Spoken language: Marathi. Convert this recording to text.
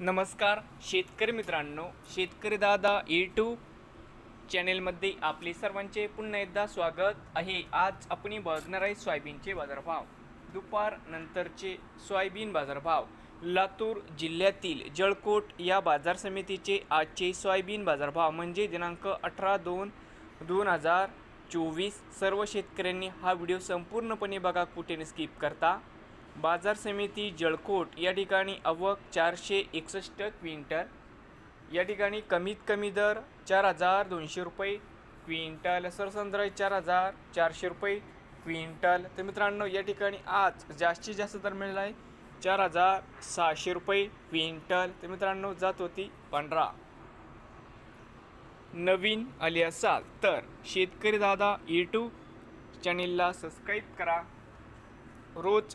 नमस्कार शेतकरी मित्रांनो शेतकरी दादा यूट्यूब चॅनेलमध्ये आपले सर्वांचे पुन्हा एकदा स्वागत आहे. आज आपण बघणार आहे सोयाबीनचे बाजारभाव. दुपार नंतरचे सोयाबीन बाजारभाव. लातूर जिल्ह्यातील जळकोट या बाजार समितीचे आजचे सोयाबीन बाजारभाव म्हणजे दिनांक अठरा दोन दोन हजार चोवीस. सर्व शेतकऱ्यांनी हा व्हिडिओ संपूर्णपणे बघा कुठे स्किप करता. बाजार समिती जळकोट या ठिकाणी अवक चारशे एकसष्ट क्विंटल या ठिकाणी कमीत कमी दर चार हजार दोनशे रुपये क्विंटल सरसंद्र चार हजार चारशे रुपये क्विंटल. तर मित्रांनो या ठिकाणी आज जास्तीत जास्त दर मिळाला आहे चार हजार सहाशे रुपये क्विंटल. तर मित्रांनो जात होती पंधरा नवीन आले असाल तर शेतकरी दादा यूट्यूब चॅनेलला सबस्क्राईब करा. रोज